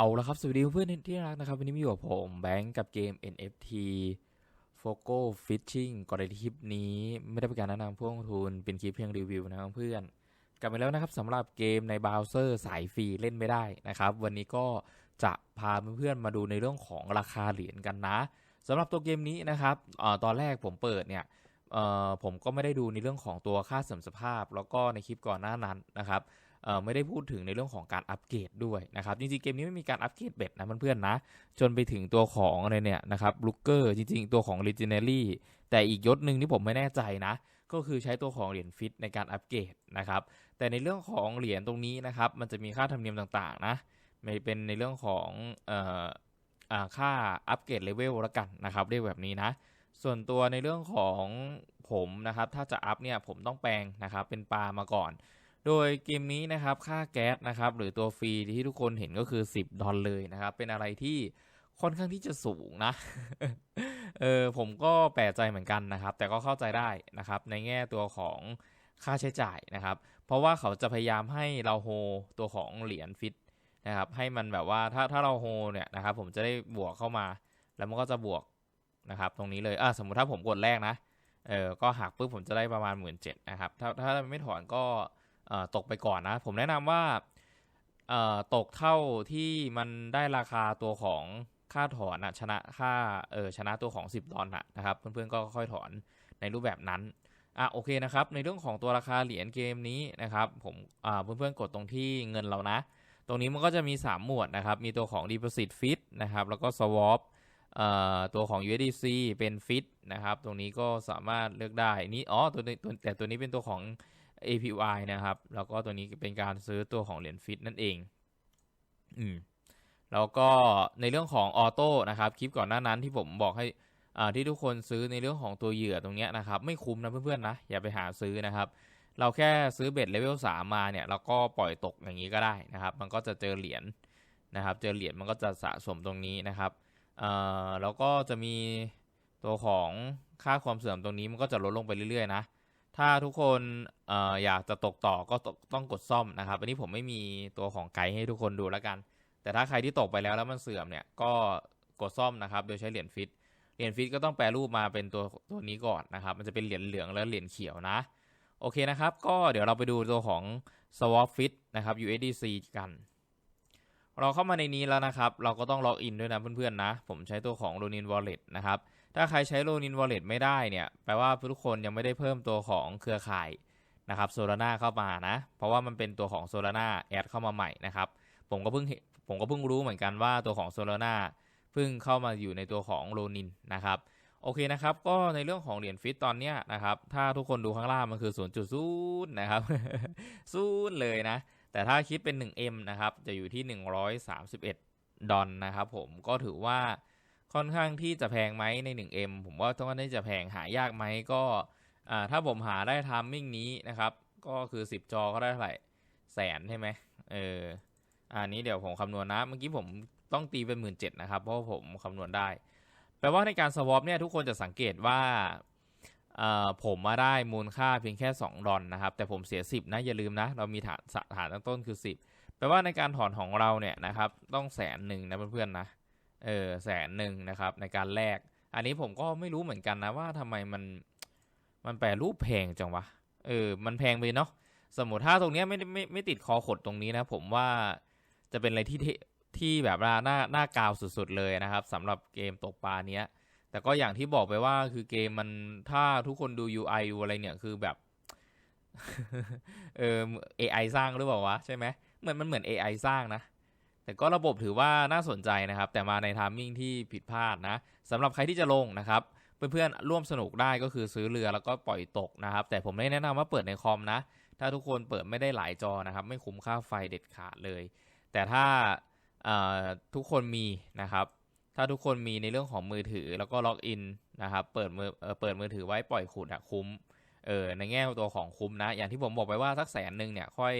เอาละครับ สวัสดีเพื่อนที่รักนะครับ วันนี้มีอยู่กับผมแบงก์กับเกม NFT Foco Fishing ก่อนในคลิปนี้ไม่ได้เป็นการแนะนำพวกลงทุนเป็นคลิปเพียงรีวิวนะครับเพื่อน กลับมาแล้วนะครับสำหรับเกมในเบราว์เซอร์สายฟรีเล่นไม่ได้นะครับ วันนี้ก็จะพาเพื่อนๆมาดูในเรื่องของราคาเหรียญกันนะสำหรับตัวเกมนี้นะครับอตอนแรกผมเปิดเนี่ยผมก็ไม่ได้ดูในเรื่องของตัวค่าเสื่อมสภาพ แล้วก็ในคลิปก่อนหน้านั้นนะครับ ไม่ได้พูดถึงในเรื่องของการอัปเกรดด้วยนะครับ จริงๆ เกมนี้ไม่มีการอัปเกรดเบ็ดนะเพื่อนๆนะ จนไปถึงตัวของอะไรเนี่ยนะครับลูเกอร์จริงๆ ตัวของ Legendary แต่อีกยศหนึ่งที่ผมไม่แน่ใจนะ ก็คือใช้ตัวของเหรียญฟิตในการอัปเกรดนะครับ แต่ในเรื่องของเหรียญตรงนี้นะครับ มันจะมีค่าธรรมเนียมต่างๆนะไม่เป็นในเรื่องของเอ่ออค่าอัปเกรดเลเวลละกันนะครับเรียกแบบนี้นะ ส่วนตัวในเรื่องของผมนะครับ ถ้าจะอัพเนี่ยผมต้องแปลงนะครับเป็นปลามาก่อน โดยเกมนี้นะครับค่าแก๊สนะครับหรือตัวฟรีที่ทุกคนเห็นก็คือ 10 ดอลเลยนะครับ เป็นอะไรที่ค่อนข้างที่จะสูงนะเออผมก็แปลกใจเหมือนกันนะครับ แต่ก็เข้าใจได้นะครับ ในแง่ตัวของค่าใช้จ่ายนะครับ เพราะว่าเขาจะพยายามให้เราโฮตัวของเหรียญฟิตนะครับให้มันแบบว่าถ้าถ้าเราโฮเนี่ยนะครับ ผมจะได้บวกเข้ามา แล้วมันก็จะบวกนะครับ ตรงนี้เลยอะสมมุติถ้าผมกดแรกนะเออก็หักปุ๊บผมจะได้ประมาณหมื่นเจ็ดนะครับ ถ้าถ้าไม่ถอนก็ ตกไปก่อนนะ ผมแนะนำว่าตกเท่าที่มันได้ราคาตัวของค่าถอนนะชนะค่าเออชนะตัวของ 10 ดอลนะนะครับ เพื่อนๆก็ค่อยถอนในรูปแบบนั้นอะโอเคนะครับ ในเรื่องของตัวราคาเหรียญเกมนี้นะครับ ผมอ่าเพื่อนๆกดตรงที่เงินเรานะ ตรงนี้มันก็จะมี 3 หมวดนะครับ มีตัวของ deposit fit นะครับ แล้วก็ swap เอ่อตัวของ USDC เป็น fit นะครับ ตรงนี้ก็สามารถเลือกได้นี่อ๋อตัวนี้ตัวแต่ตัวนี้เป็นตัวของ APY นะครับ แล้วก็ตัวนี้เป็นการซื้อตัวของเหรียญฟิตนั่นเอง อืม แล้วก็ในเรื่องของออโต้นะครับ คลิปก่อนหน้านั้นที่ผมบอกให้อ่าที่ทุกคนซื้อในเรื่องของตัวเหยื่อตรงเนี้ยนะครับ ไม่คุ้มนะเพื่อนๆนะ อย่าไปหาซื้อนะครับ เราแค่ซื้อเบ็ดเลเวลสามมาเนี่ยแล้วก็ปล่อยตกอย่างนี้ก็ได้นะครับ มันก็จะเจอเหรียญนะครับ เจอเหรียญมันก็จะสะสมตรงนี้นะครับเอ่อแล้วก็จะมีตัวของค่าความเสื่อมตรงนี้มันก็จะลดลงไปเรื่อยๆนะ ถ้าทุกคนออยากจะตกต่อก็ต้องกดซ่อมนะครับ อันนี้ผมไม่มีตัวของไกด์ให้ทุกคนดูแล้วกัน แต่ถ้าใครที่ตกไปแล้วแล้วมันเสื่อมเนี่ยก็กดซ่อมนะครับ โดยใช้เหรียญฟิต เหรียญฟิตก็ต้องแปลรูปมาเป็นตัวตัวนี้ก่อนนะครับ มันจะเป็นเหรียญเหลืองแล้วเหรียญเขียวนะ โอเคนะครับ ก็เดี๋ยวเราไปดูตัวของ swap fit นะครับ USDC กัน เราเข้ามาในนี้แล้วนะครับ เราก็ต้องล็อกอินด้วยนะเพื่อนๆนะ ผมใช้ตัวของ Ronin Wallet นะครับ ถ้าใครใช้ Ronin Wallet ไม่ได้เนี่ยแปลว่าทุกคนยังไม่ได้เพิ่มตัวของเครือข่ายนะครับ Solana เข้ามานะ เพราะว่ามันเป็นตัวของ Solana แอดเข้ามาใหม่นะครับผมก็เพิ่งผมก็เพิ่งรู้เหมือนกันว่าตัวของ Solana เพิ่งเข้ามาอยู่ในตัวของ Ronin นะครับโอเคนะครับ ก็ในเรื่องของเหรียญฟิตตอนเนี้ยนะครับ ถ้าทุกคนดูข้างล่างมันคือ 0.0นะครับศูนย์เลยนะ แต่ถ้าคิดเป็น 1M นะครับ จะอยู่ที่ 131 ดอลนะครับผม ก็ถือว่า ค่อนข้างที่จะแพงไหมใน 1M ผมว่าต้องว่จะแพงหายากไหมก็ถ้าผมหาได้ทามมิ่งนี้นะครับ ก็คือ 10 จอก็ได้เท่าไหร่แสนใช่ไหมเอออันนี้เดี๋ยวผมคำนวณนะ เมื่อกี้ผมต้องตีเป็นหมื่นเจ็ดนะครับ เพราะผมคำนวณได้ แปลว่าในการสวอปเนี่ยทุกคนจะสังเกตว่าผมมาได้มูลค่าเพียงแค่ 2 ดอลนะครับ แต่ผมเสีย 10 นะ อย่าลืมนะ เรามีฐานฐานตั้งต้นคือ 10 แปลว่าในการถอนของเราเนี่ยนะครับ ต้องแสนหนึ่งนะเพื่อนๆนะ เออแสนหนึ่งนะครับ ในการแลกอันนี้ผมก็ไม่รู้เหมือนกันนะว่าทำไมมันมันแปลรูปแพงจังวะเออมันแพงไปเนาะสมมติถ้าตรงเนี้ยไม่ได้ไม่ไม่ติดคอขดตรงนี้นะ ผมว่าจะเป็นอะไรที่ที่แบบว่าหน้าหน้ากาวสุดๆเลยนะครับสำหรับเกมตกปลาเนี้ย แต่ก็อย่างที่บอกไปว่าคือเกมมันถ้าทุกคนดู UI ดูอะไรเนี่ยคือแบบเออ AI สร้างหรือเปล่าวะใช่ไหมเหมือนมันเหมือน AI สร้างนะ แต่ก็ระบบถือว่าน่าสนใจนะครับ แต่มาในทามมิ่งที่ผิดพลาดนะสำหรับใครที่จะลงนะครับ เพื่อนๆร่วมสนุกได้ก็คือซื้อเรือแล้วก็ปล่อยตกนะครับ แต่ผมไม่แนะนำว่าเปิดในคอมนะ ถ้าทุกคนเปิดไม่ได้หลายจอนะครับ ไม่คุ้มค่าไฟเด็ดขาดเลย แต่ถ้าทุกคนมีนะครับ ถ้าทุกคนมีในเรื่องของมือถือแล้วก็ล็อกอินนะครับ เปิดมือเอ่อเปิดมือถือไว้ปล่อยขุดอะคุ้มเออในแง่ตัวของคุ้มนะ อย่างที่ผมบอกไปว่าสักแสนหนึ่งเนี่ยค่อย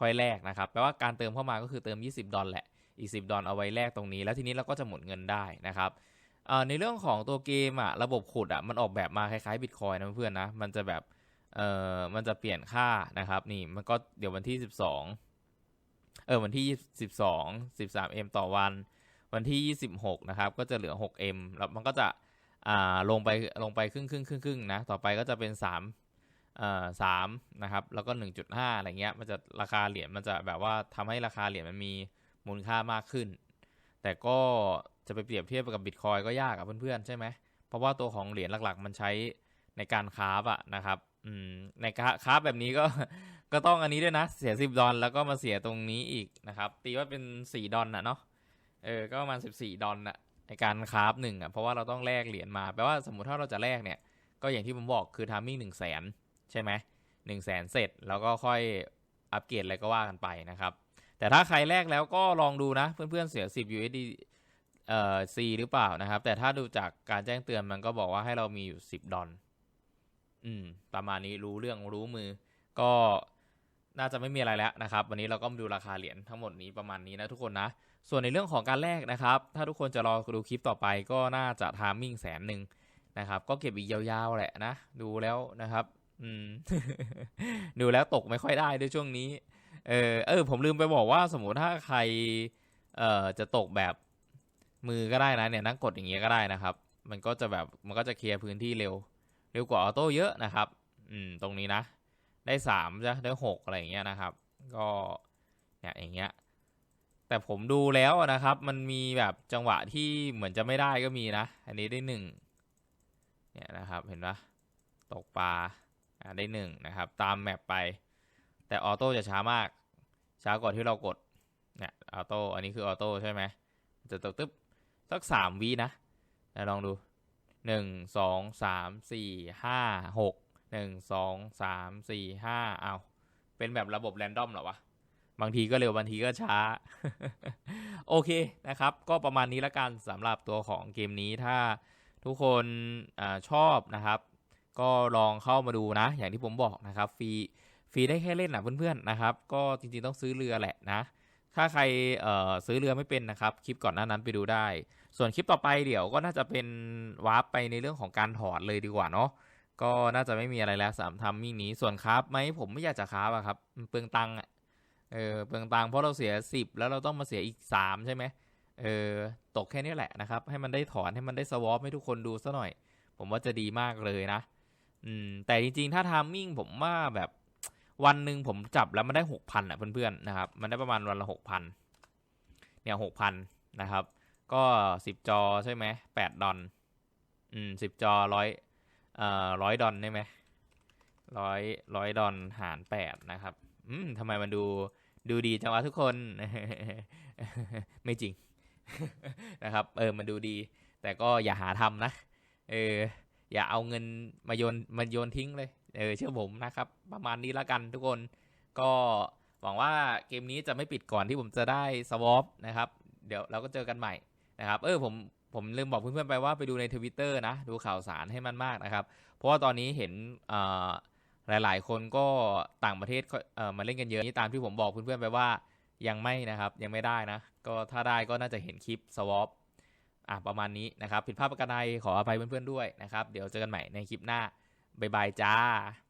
ค่อยแลกนะครับแปลว่าการเติมเข้ามาก็คือเติม 20 ดอลแหละ อีก 10 ดอลเอาไว้แลกตรงนี้ แล้วทีนี้เราก็จะหมุนเงินได้นะครับในเรื่องของตัวเกมอะระบบขุดอะมันออกแบบมาคล้ายๆบิตคอยนะเพื่อนนะมันจะแบบเอ่อมันจะเปลี่ยนค่านะครับนี่มันก็เดี๋ยววันที่ 12เออวันที่สิบสองสิบสามเอ็มต่อวัน วันที่ยี่สิบหกนะครับก็จะเหลือหกเอ็มแล้วมันก็จะอ่าลงไปลงไปครึ่งครึ่งครึ่งครึ่งนะต่อไปก็จะเป็นสาม สามนะครับ แล้วก็หนึ่งจุดห้าอะไรเงี้ย มันจะราคาเหรียญมันจะแบบว่าทำให้ราคาเหรียญมันมีมูลค่ามากขึ้น แต่ก็จะไปเปรียบเทียบกับบิตคอยก็ยากอะเพื่อนๆ ใช่ไหม เพราะว่าตัวของเหรียญหลักๆ มันใช้ในการคราฟอะนะครับอืมในคราราฟแบบนี้ก็ก็ต้องอันนี้ด้วยนะ เสียสิบดอลแล้วก็มาเสียตรงนี้อีกนะครับ ตีว่าเป็นสี่ดอลน่ะเนาะ เออ ก็ประมาณสิบสี่ดอลน่ะในการคราฟหนึ่งอะเพราะว่าเราต้องแลกเหรียญมา แปลว่าสมมติถ้าเราจะแลกเนี่ย ก็อย่างที่ผมบอกคือทามมิ่งหนึ่งแสน ใช่ไหมหนึ่งแสนเสร็จแล้วก็ค่อยอัปเกรดอะไรก็ว่ากันไปนะครับ แต่ถ้าใครแลกแล้วก็ลองดูนะ เพื่อนๆเสีย 10 USD เอ่อ C หรือเปล่านะครับ แต่ถ้าดูจากการแจ้งเตือนมันก็บอกว่าให้เรามีอยู่ 10 ดอลอืม ประมาณนี้รู้เรื่องรู้มือ ก็น่าจะไม่มีอะไรแล้วนะครับ วันนี้เราก็มาดูราคาเหรียญทั้งหมดนี้ประมาณนี้นะทุกคนนะ ส่วนในเรื่องของการแลกนะครับ ถ้าทุกคนจะรอดูคลิปต่อไปก็น่าจะทามมิ่งแสนหนึ่งนะครับ ก็เก็บอีกยาวๆแหละนะ ดูแล้วนะครับ อืม ดูแล้วตกไม่ค่อยได้ด้วยช่วงนี้ เออ เออ ผมลืมไปบอกว่าสมมุติถ้าใคร เอ่อ จะตกแบบมือก็ได้นะ เนี่ยนั่งกดอย่างเงี้ยก็ได้นะครับ มันก็จะแบบมันก็จะเคลียร์พื้นที่เร็ว เร็วกว่าออโต้เยอะนะครับ อืม ตรงนี้นะ ได้สามจะได้หกอะไรอย่างเงี้ยนะครับ ก็เนี่ยอย่างเงี้ย แต่ผมดูแล้วนะครับ มันมีแบบจังหวะที่เหมือนจะไม่ได้ก็มีนะ อันนี้ได้หนึ่งเนี่ยนะครับ เห็นปะตกปลา ได้หนึ่งนะครับ ตามแมปไป แต่ออโต้จะช้ามาก ช้ากว่าที่เรากดเนี่ยออโต้อันนี้คือออโต้ใช่ไหมจะตกตึ๊บสักสามวินะนะลองดูหนึ่งสองสามสี่ห้าหกหนึ่งสองสามสี่ห้าเอาเป็นแบบระบบแรนดอมเหรอวะ บางทีก็เร็ว บางทีก็ช้า โอเคนะครับ ก็ประมาณนี้ละกันสำหรับตัวของเกมนี้ถ้าทุกคนอชอบนะครับ ก็ลองเข้ามาดูนะ อย่างที่ผมบอกนะครับฟรีฟรีได้แค่เล่นนะเพื่อนๆนะครับ ก็จริงๆต้องซื้อเรือแหละนะ ถ้าใครเอ่อซื้อเรือไม่เป็นนะครับ คลิปก่อนหน้านั้นไปดูได้ ส่วนคลิปต่อไปเดี๋ยวก็น่าจะเป็นวาร์ปไปในเรื่องของการถอดเลยดีกว่าเนาะก็น่าจะไม่มีอะไรแล้วสามทำมิ่งนี้ส่วนคราฟไหมผมไม่อยากจะคราฟอะครับเปลืองตังค์อะเออเปลืองตังค์เพราะเราเสียสิบแล้วเราต้องมาเสียอีกสามใช่ไหมเออตกแค่นี้แหละนะครับ ให้มันได้ถอนให้มันได้สวอปให้ทุกคนดูซะหน่อย ผมว่าจะดีมากเลยนะ อืม แต่จริงๆ ถ้าทามมิ่งผมว่าแบบวันหนึ่งผมจับแล้วมันได้หกพันอะเพื่อนๆนะครับ มันได้ประมาณวันละหกพันเนี่ยหกพันนะครับ ก็สิบจอใช่ไหมแปดดอลอืมสิบจอร้อยเอ่อร้อยดอลได้ไหมร้อยร้อยดอลหารแปดนะครับ อืมทำไมมันดูดูดีจังวะทุกคน ไม่จริงนะครับ เออมันดูดี แต่ก็อย่าหาทำนะ เออ อย่าเอาเงินมาโยนมาโยนทิ้งเลยเออเชื่อผมนะครับ ประมาณนี้ละกันทุกคน ก็หวังว่าเกมนี้จะไม่ปิดก่อนที่ผมจะได้สวอปนะครับ เดี๋ยวเราก็เจอกันใหม่นะครับ เออผมผมลืมบอกเพื่อนๆไปว่าไปดูในทวิตเตอร์นะ ดูข่าวสารให้มันมากนะครับ เพราะว่าตอนนี้เห็นอ่อหลายๆ คนก็ต่างประเทศเออมาเล่นกันเยอะนี่ตามที่ผมบอกเพื่อนๆไปว่ายังไม่นะครับ ยังไม่ได้นะ ก็ถ้าได้ก็น่าจะเห็นคลิปสวอป อะประมาณนี้นะครับ ผิดพลาดประการใดขออภัยเพื่อนๆด้วยนะครับ เดี๋ยวเจอกันใหม่ในคลิปหน้าบ๊ายบายจ้า